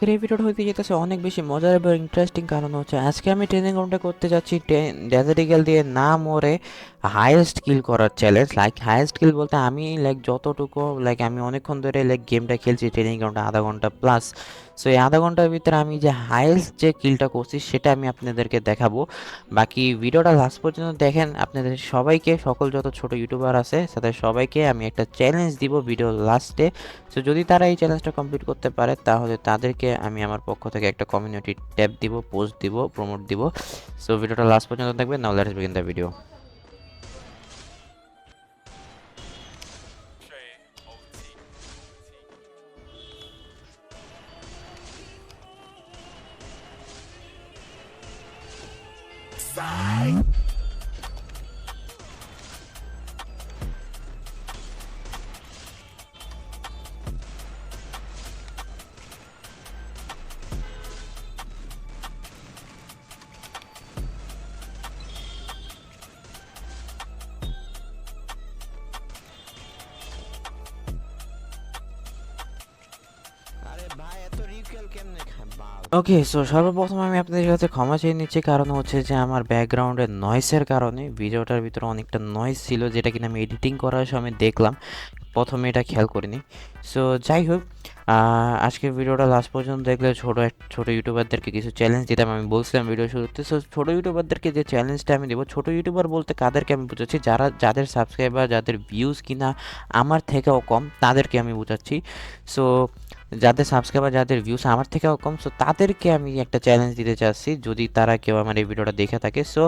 আজকের ভিডিওটা হইতে যেতেছে অনেক বেশি মজার এবং ইন্টারেস্টিং কারণ হচ্ছে আজকে আমি ট্রেনিং গ্রাউন্ডে করতে যাচ্ছি ডেজার্ট দিয়ে না মরে হায়েস্ট কিল করার চ্যালেঞ্জ লাইক হায়েস্ট কিল বলতে আমি লাইক যতটুকু লাইক আমি অনেকক্ষণ ধরে লাইক গেমটা খেলছি ট্রেনিং গ্রাউন্ডে আধা ঘণ্টা প্লাস সো এই আধা ঘণ্টার ভিতরে আমি যে হায়েস্ট যে কিলটা করছি সেটা আমি আপনাদেরকে দেখাবো। বাকি ভিডিওটা লাস্ট পর্যন্ত দেখেন, আপনাদের সবাইকে, সকল যত ছোট ইউটিউবার আছে, তাদের সবাইকে আমি একটা চ্যালেঞ্জ দিব ভিডিও লাস্টে সো যদি তারা এই চ্যালেঞ্জটা কমপ্লিট করতে পারে, তাহলে তাদেরকে আমি আমার পক্ষ থেকে একটা কমিউনিটি ট্যাব দিব পোস্ট দিব প্রমোট দিব। সো ভিডিওটা লাস্ট পর্যন্ত দেখবেন now let's begin the video okay so সর্বপ্রথম আমি আপনাদের কাছে ক্ষমা চেয়ে নিচ্ছি, কারণ হচ্ছে যে আমার ব্যাকগ্রাউন্ডের নয়েসের কারণে ভিডিওটার ভিতরে অনেকটা নয়েস ছিল, যেটা কিনা আমি এডিটিং করার সময় দেখলাম। প্রথমে এটা খেয়াল করিনি। সো যাই হোক আজকের ভিডিওটা লাস্ট পর্যন্ত দেখলে ছোটো ছোটো ইউটিউবারদেরকে কিছু চ্যালেঞ্জ দিতাম, আমি বলছিলাম ভিডিও শুরুতে। সো ছোটো ইউটিউবারদেরকে যে চ্যালেঞ্জটা আমি দেবো, ছোটো ইউটিউবার বলতে কাদেরকে আমি বোঝাচ্ছি? যারা, যাদের সাবস্ক্রাইবার যাদের ভিউজ কিনা আমার থেকেও কম, তাদেরকে আমি বোঝাচ্ছি। সো যাদের সাবস্ক্রাইবার যাদের ভিউস আমার থেকেও কম সো তাদেরকে আমি একটা চ্যালেঞ্জ দিতে চাচ্ছি। যদি তারা কেউ আমার এই ভিডিওটা দেখে থাকে সো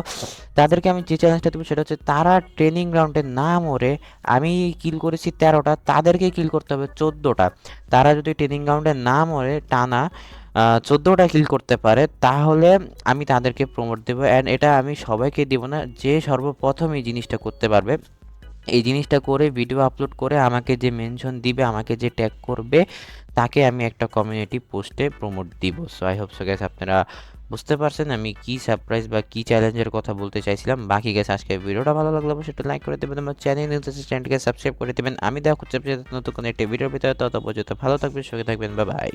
তাদেরকে আমি যে চ্যালেঞ্জটা দেবো সেটা হচ্ছে, তারা ট্রেনিং গ্রাউন্ডে না মরে আমি কিল করেছি তেরোটা, তাদেরকে কিল করতে হবে চোদ্দোটা। তারা যদি ট্রেনিং গ্রাউন্ডে না মরে, টানা চোদ্দোটা কিল করতে পারে, তাহলে আমি তাদেরকে প্রমোট দেবো। অ্যান্ড এটা আমি সবাইকে দেবো না, যে সর্বপ্রথম এই জিনিসটা করতে পারবে এই জিনিসটা করে ভিডিও আপলোড করে আমাকে যে মেনশন দিবে, আমাকে যে ট্যাগ করবে, তাকে আমি একটা কমিউনিটি পোস্টে প্রমোট দিব। So I hope so guys আপনারা বুঝতে পারছেন আমি কি সারপ্রাইজ বা কি চ্যালেঞ্জের কথা বলতে চাইছিলাম। বাকি গেছে আজকে ভিডিওটা ভালো লাগলে অবশ্যই একটু লাইক করে দেবেন আমার চ্যানেল চ্যানেলটিকে সাবস্ক্রাইব করে দেবেন। আমি দেখা হচ্ছে নতুন কোনো একটি ভিডিওর ভিতরে তত পর্যন্ত ভালো থাকবেন, সুখে থাকবেন বা বাই